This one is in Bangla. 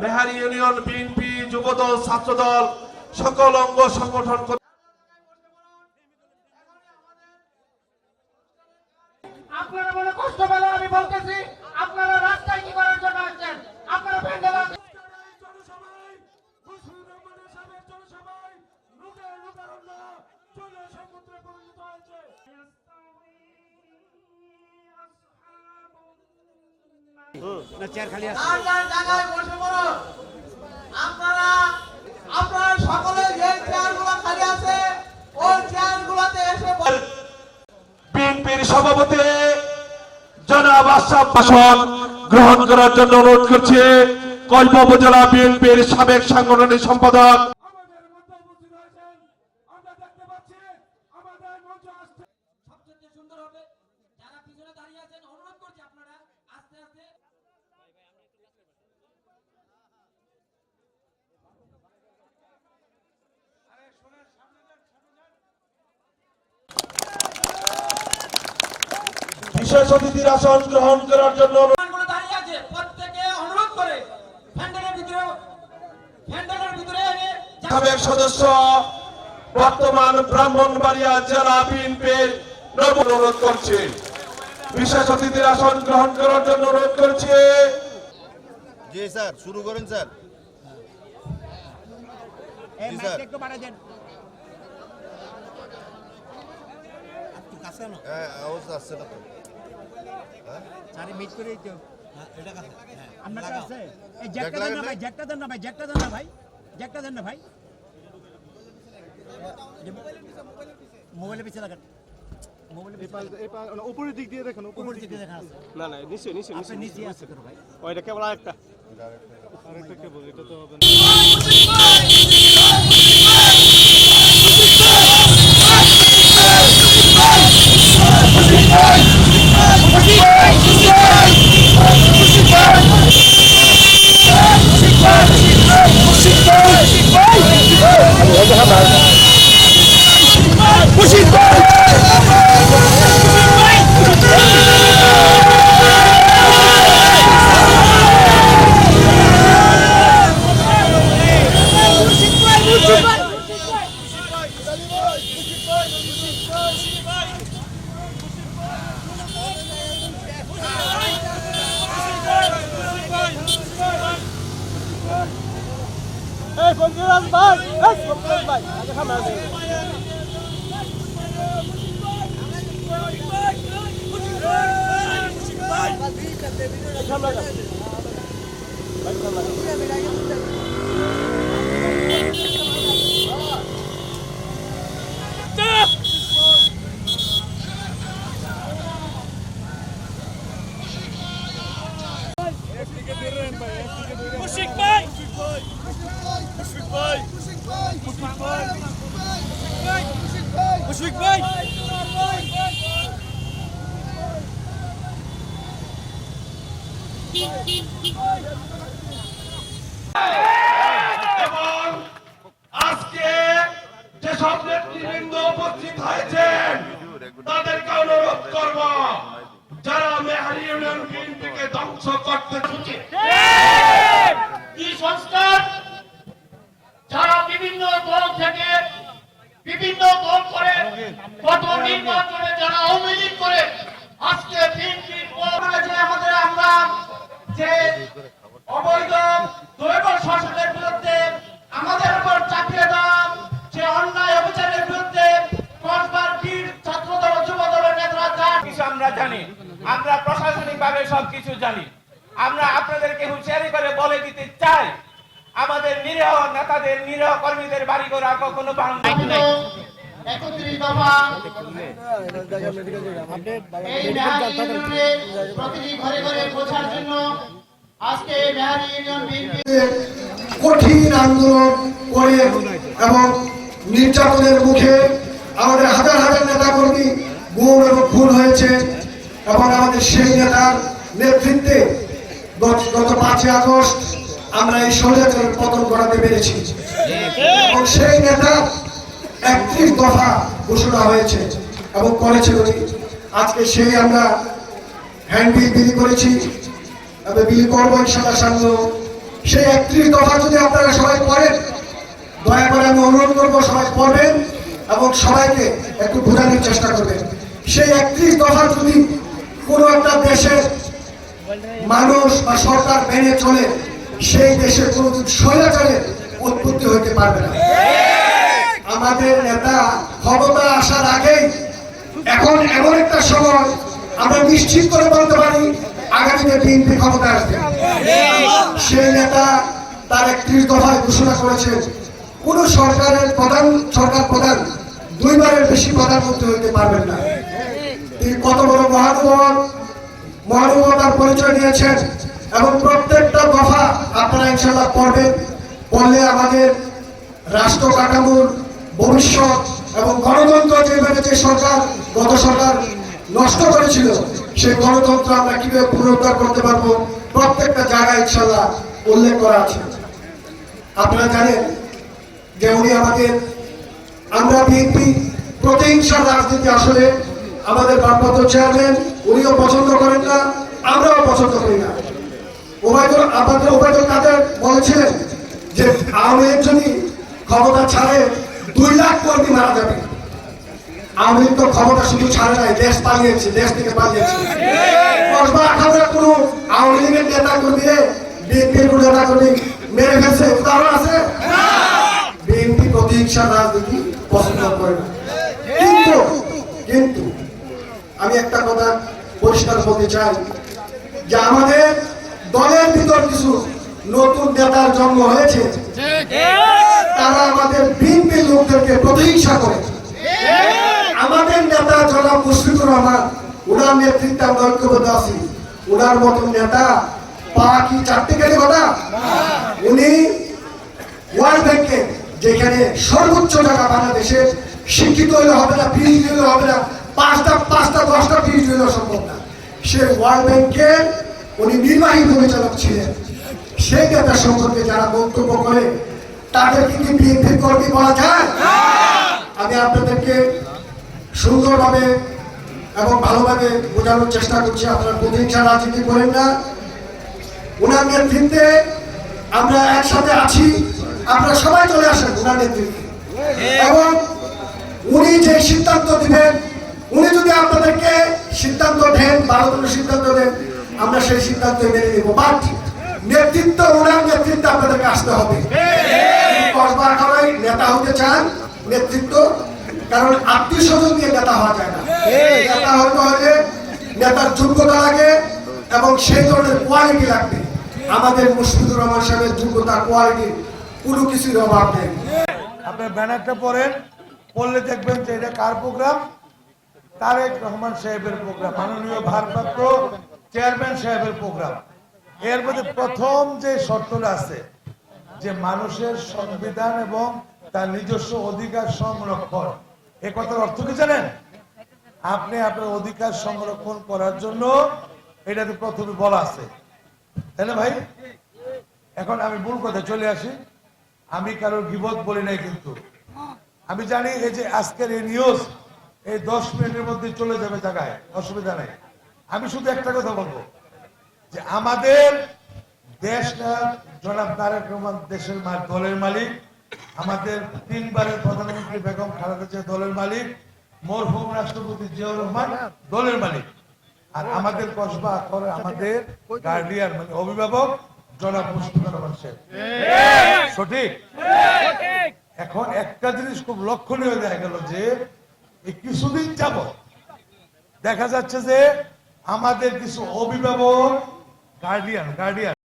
মেহারি ইউনিয়ন বিএনপি যুবদল ছাত্রদল সকল অঙ্গ সংগঠন আপনারা মনে কষ্ট পেলে আমি বলতেছি যার যার জায়গায় বসে পড়ুন। আপনারা আপনারা সকলে যে চেয়ারগুলো খালি আছে ওই চেয়ারগুলোতে এসে। বিএনপির সভাপতি জনাব আশরাফ ভাষণ গ্রহণ করার জন্য অনুরোধ করছি কল্প উপজেলা বিএনপির সাবেক সাংগঠনিক সম্পাদক। সবচেয়ে সুন্দর হবে যারা পিছনে দাঁড়িয়ে আছেন অনুরোধ করছি আপনারা বিশেষ অতিথির আসন গ্রহণ করার জন্য অনুরোধগুলো দাঁড়িয়ে আছে। প্রত্যেকে অনুরোধ করে প্যান্ডেলের ভিতরে প্যান্ডেলের ভিতরে এনে যা- সাবেক সদস্য বর্তমান ব্রাহ্মণবাড়িয়া জেলা বিএনপির নব অনুরোধ করছি। বিশেষ অতিথির আসন গ্রহণ করার জন্য অনুরোধ করছি। জি স্যার শুরু করেন স্যার। জি স্যার। হ্যাঁ আওয়াজ আসছে না তো আপনার কাছে এই জ্যাকটা দেন না ভাই জ্যাকটা দেন না ভাই জ্যাকটা দেন না ভাই জ্যাকটা দেন না ভাই মোবাইলের পিছে লাগান। উপরের দিক দিয়ে দেখুন উপরের দেখা আছে না না নিচে নিচে নিচে আছে তো ভাই ওইটা কেবল আরেকটা আরেকটা কেবল এটা তো হবে না পঞ্চরাজ ভাই এই পঞ্চরাজ ভাই এবং আজকে যেসব নেতৃবৃন্দ উপস্থিত হয়েছেন তাদেরকে অনুরোধ করব যারা মেহারি ইউনিয়ন বিএনপিকে ধ্বংস করতে চাচ্ছে কি সংস্কার থেকে বিভিন্ন দল করে গত নির্বাচনে যারা আওয়ামী লীগ করে, আজকে যে আমাদের আমরা যে অবৈধ দৈব শাসনের বিরুদ্ধে আমাদের উপর চাপিয়ে দেওয়া, যে অন্যায় অবিচারের বিরুদ্ধে কসবার বীর যুব দলের নেতারা যা কিছু আমরা জানি, আমরা প্রশাসনিক ভাবে সবকিছু জানি। আমরা আপনাদেরকে হুঁশিয়ারি করে বলে দিতে চাই আমাদের নিরীহ নেতাদের নিরীহ কর্মীদের বাড়ি ঘর আর কখনো ভাঙবে একত্রিশ দফা এই প্রতিটি ঘরে ঘরে পৌঁছার জন্য আজকে মেহারি ইউনিয়ন কঠিন আন্দোলন করে এবং নির্যাতনের মুখে আমাদের হাজার হাজার নেতা কর্মী গুম এবং খুন হয়েছে এবং আমাদের সেই নেতার নেতৃত্বে গত- গত পাঁচই আগস্ট আমরা এই স্বৈরাচারের পতন ঘটাতে পেরেছি। এবং সেই নেতা একত্রিশ দফা ঘোষণা হয়েছে এবং করেছে আজকে সেই আমরা হ্যান্ডবিল বিলি করেছি, তবে বিলি করব ইনশাল্লাহ সামনে। সেই একত্রিশ দফা যদি আপনারা সবাই পড়েন দয়া করে আমি অনুরোধ করব সবাই পড়বেন এবং সবাইকে একটু বোঝানোর চেষ্টা করবেন। সেই একত্রিশ দফা যদি কোনো একটা দেশের মানুষ বা সরকার মেনে চলে সেই দেশে কোনো স্বৈরাচারের উৎপত্তি হইতে পারবে না। আমাদের নেতা ক্ষমতা আসার আগেই, এখন এমন একটা সময় আমরা নিশ্চিত করে বলতে পারি, আগামীতে বিএনপি ক্ষমতা আসবে। সেই নেতা তার একত্রিশ দফায় ঘোষণা করেছেন, কোন সরকারের প্রধান, সরকার প্রধান দুইবারের বেশি প্রধানমন্ত্রী হইতে পারবেন না। তিনি কত বড় মহানুভব মহানুভবতার পরিচয় দিয়েছেন। এবং প্রত্যেকটা দফা আপনারা ইনশাল্লাহ পড়বেন। পড়লে আমাদের রাষ্ট্র কাঠামোর ভবিষ্যৎ এবং গণতন্ত্র যেভাবে যে সরকার, গত সরকার নষ্ট করেছিল, সেই গণতন্ত্র আমরা কীভাবে পুনরুদ্ধার করতে পারব, প্রত্যেকটা জায়গায় ইনশাল্লাহ উল্লেখ করা আছে। আপনারা জানেন যে উনি আমাদের, আমরা বিএনপি প্রতিহিংসার রাজনীতি আসলে আমাদের ভারপ্রাপ্ত চেয়ারম্যান, উনিও পছন্দ করেন না, আমরাও পছন্দ করি না। ওবায়দুল আমাদের ওবায়দুল কাদের বলেছিলেন যে আওয়ামী লীগ যদি ক্ষমতা ছাড়ে, দুই লাখ কর্মী মারা যাবে। আওয়ামী লীগ তো ক্ষমতা শুধু ছাড়ে নাই, দেশ পালিয়েছে, দেশ থেকে পালিয়েছে। কসবা আখাউড়া কোনো আওয়ামী লীগের নেতা কর্মীরে বিএনপির কোনো নেতা কর্মী মেরে ফেলছে, উদাহরণ আছে? বিএনপি প্রতিহিংসার রাজনীতি পছন্দ করে না। কিন্তু কিন্তু, আমি একটা কথা পরিষ্কার বলতে চাই যে আমাদের দলের ভিতর কিছু নতুন নেতার জন্ম হয়েছে তারা আমাদের বিএনপি লোকদেরকে প্রতিহিংসা করে। আমাদের নেতা জনাব মুশফিকুর রহমান ওনার নেতৃত্বে আমরা ঐক্যবদ্ধ আছি। ওনার মতন নেতা পা কি চারটে গেলে কথা উনি ওয়ার্ল্ড ব্যাংকে যেখানে সর্বোচ্চ টাকা বাংলাদেশে শিক্ষিত হইলে হবে না পিএইচডি হবে না পাঁচটা পাঁচটা দশটা পিএইচডি হইলে সম্ভব না। সে ওয়ার্ল্ড ব্যাংকের উনি নির্বাহী পরিচালক ছিলেন। সেই নেতা সম্পর্কে যারা মন্তব্য করে, তাদেরকে কি বিএনপির কর্মী বলা যায়? আমি আপনাদেরকে সুন্দরভাবে এবং ভালোভাবে বোঝানোর চেষ্টা করছি। আপনারা প্রতিহিংসা রাজনীতি করেন না। ওনার নেতৃত্বে আমরা একসাথে আছি। আপনারা সবাই চলে আসেন ওনার নেতৃত্বে। এবং উনি যে সিদ্ধান্ত দিবেন, উনি যদি আপনাদেরকে সিদ্ধান্ত দেন ভালো সিদ্ধান্ত দেন আমরা সেই সিদ্ধান্ত মেনে নেব। বাট নেতৃত্ব ওনার নেতৃত্বে আপনাদেরকে আসতে হবে। কসবা আখাড়ায় নেতা হতে চান নেতৃত্ব, কারণ আত্মীয় স্বজন দিয়ে নেতা হওয়া যায় না। নেতা হতে হলে নেতার যোগ্যতা লাগে এবং সেই ধরনের কোয়ালিটি লাগবে। আমাদের মুশফিকুর রহমান সাহেবের যোগ্যতা কোয়ালিটি কোনো কিছুর অভাব নেই। আপনার ব্যানারটা পড়েন, পড়লে দেখবেন যে এটা কার প্রোগ্রাম তারেক রহমান সাহেবের প্রোগ্রাম মাননীয় ভারপ্রাপ্ত চেয়ারম্যান সাহেবের প্রোগ্রাম। এর মধ্যে প্রথম যে শর্তটা আছে, যে মানুষের সংবিধান এবং তার নিজস্ব অধিকার সংরক্ষণ। এ কথার অর্থ কি জানেন? আপনি আপনার অধিকার সংরক্ষণ করার জন্য এটাতে প্রথমে বলা আছে। তাই না ভাই? এখন আমি ভুল কথা চলে আসি। আমি কারোর বিপদ বলি নাই কিন্তু। আমি জানি এই যে আজকের এই নিউজ এই দশ মিনিটের মধ্যে চলে যাবে জায়গায়, অসুবিধা নাই। আমি শুধু একটা কথা বলব। যে আমাদের দেশটা জনাব তারেক রহমান দেশের দলের মালিক, আমাদের তিনবারের প্রধানমন্ত্রী বেগম খালেদা জিয়া দলের মালিক, মরহুম রাষ্ট্রপতি জিয়াউর রহমান দলের মালিক। আর আমাদের কসবা করে আমাদের গার্ডিয়ান মানে অভিভাবক জনাব মুশফিকুর রহমান সঠিক? এখন একটা জিনিস খুব লক্ষণীয় দেখা গেল যে কিছুদিন যাব দেখা যাচ্ছে যে আমাদের কিছু অভিভাবক গার্ডিয়ান গার্ডিয়ান